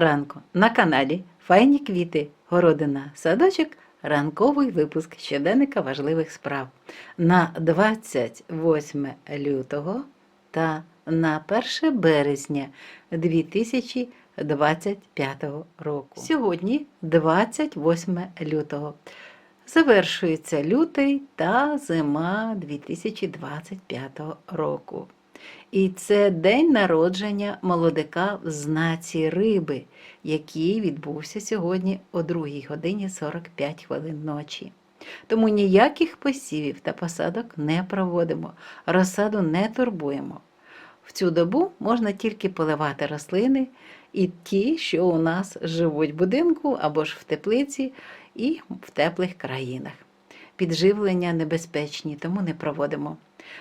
ранку на каналі Файні квіти, городина, садочок, ранковий випуск щоденника важливих справ на 28 лютого та на 1 березня 2025 року. Сьогодні 28 лютого. Завершується лютий та зима 2025 року. І це день народження молодика в знаці риби, який відбувся сьогодні о 2 годині 45 хвилин ночі. Тому ніяких посівів та посадок не проводимо, розсаду не турбуємо. В цю добу можна тільки поливати рослини і ті, що у нас живуть в будинку або ж в теплиці і в теплих країнах. Підживлення небезпечні, тому не проводимо.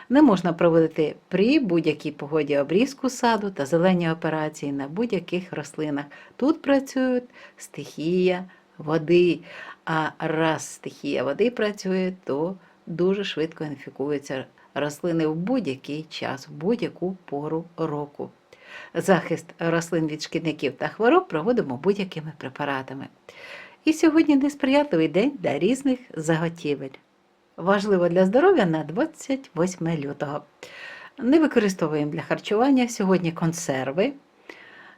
Не можна проводити при будь-якій погоді обрізку саду та зелені операції на будь-яких рослинах. Тут працюють стихія води. А раз стихія води працює, то дуже швидко інфікуються рослини в будь-який час, в будь-яку пору року. Захист рослин від шкідників та хвороб проводимо будь-якими препаратами. І сьогодні несприятливий день для різних заготівель. Важливо для здоров'я на 28 лютого. Не використовуємо для харчування сьогодні консерви,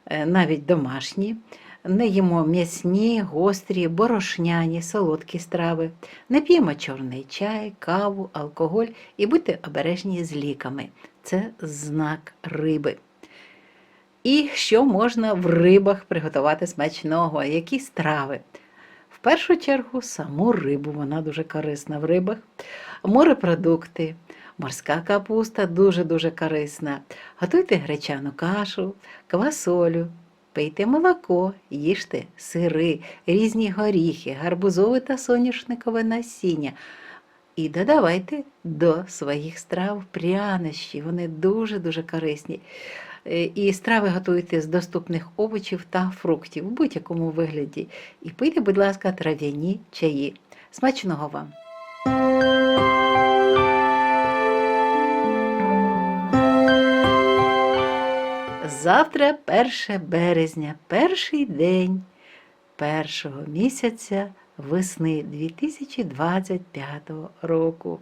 е, навіть домашні. Не їмо м'ясні, гострі, борошняні, солодкі страви, не п'ємо чорний чай, каву, алкоголь і будьте обережні з ліками. Це знак риби. І що можна в рибах приготувати смачного, які страви? В першу чергу саму рибу, вона дуже корисна в рибах, морепродукти, морська капуста дуже-дуже корисна. Готуйте гречану кашу, квасолю, пийте молоко, їжте сири, різні горіхи, гарбузове та соняшникове насіння. І додавайте до своїх страв прянощі, вони дуже-дуже корисні. Е, І страви готуйте з доступних овочів та фруктів в будь-якому вигляді. І пийте, будь ласка, трав'яні чаї. Смачного вам! Завтра 1 березня, перший день першого місяця весни 2025 року.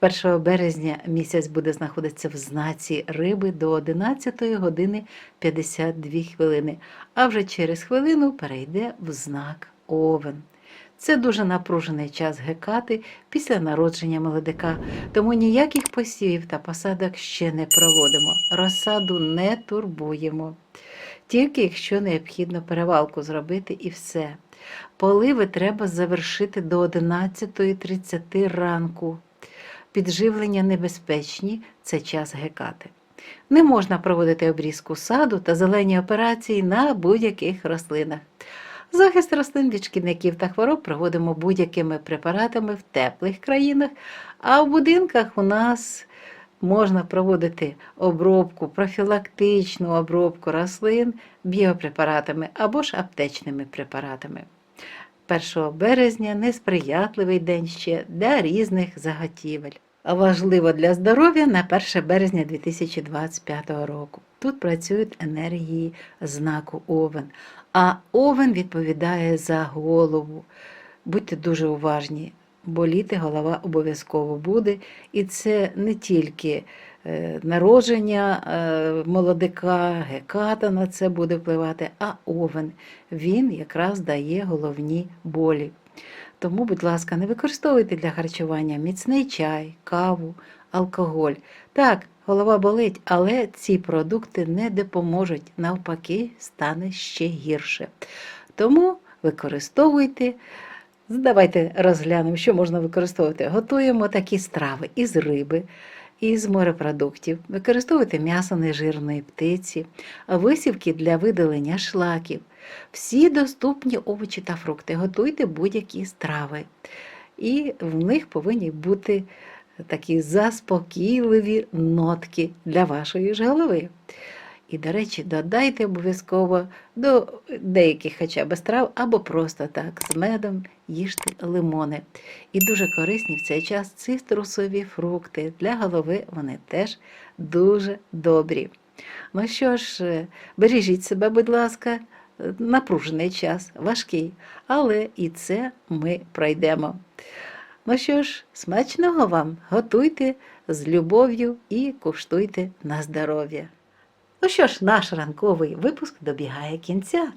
1 березня місяць буде знаходитися в знаці риби до 11 години 52 хвилини, а вже через хвилину перейде в знак Овен. Це дуже напружений час гекати після народження молодика, тому ніяких посівів та посадок ще не проводимо. Розсаду не турбуємо. Тільки якщо необхідно перевалку зробити і все. Поливи треба завершити до 11.30 ранку. Підживлення небезпечні це час гекати. Не можна проводити обрізку саду та зелені операції на будь-яких рослинах. Захист рослин від шкідників та хвороб проводимо будь-якими препаратами в теплих країнах, а в будинках у нас можна проводити обробку, профілактичну обробку рослин біопрепаратами або ж аптечними препаратами. 1 березня несприятливий день ще для різних заготівель. Важливо для здоров'я на 1 березня 2025 року. Тут працюють енергії знаку Овен. А Овен відповідає за голову. Будьте дуже уважні, боліти голова обов'язково буде. І це не тільки е, народження е, молодика, геката на це буде впливати, а овен. Він якраз дає головні болі. Тому, будь ласка, не використовуйте для харчування міцний чай, каву, алкоголь. Так, голова болить, але ці продукти не допоможуть, навпаки, стане ще гірше. Тому використовуйте. Давайте розглянемо, що можна використовувати. Готуємо такі страви із риби, із морепродуктів. Використовуйте м'ясо нежирної птиці, висівки для видалення шлаків. Всі доступні овочі та фрукти. Готуйте будь-які страви. І в них повинні бути такі заспокійливі нотки для вашої ж голови. І, до речі, додайте обов'язково до деяких хоча б страв або просто так з медом їжте лимони. І дуже корисні в цей час цитрусові фрукти. Для голови вони теж дуже добрі. Ну що ж, бережіть себе, будь ласка, е, напружений час, важкий, але і це ми пройдемо. Ну що ж, смачного вам, готуйте з любов'ю і куштуйте на здоров'я. Ну що ж, наш ранковий випуск добігає кінця.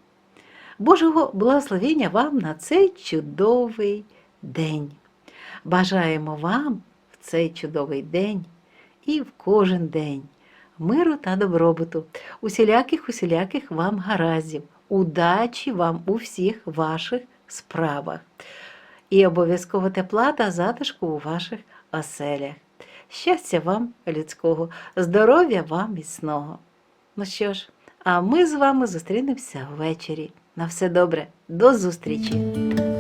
Божого благословення вам на цей чудовий день. Бажаємо вам в цей чудовий день і в кожен день миру та добробуту, усіляких усіляких вам гараздів, удачі вам у всіх ваших справах. І обов'язково тепла та затишку у ваших оселях. Щастя вам людського, здоров'я вам міцного. Ну що ж, а ми з вами зустрінемося ввечері. На все добре, до зустрічі!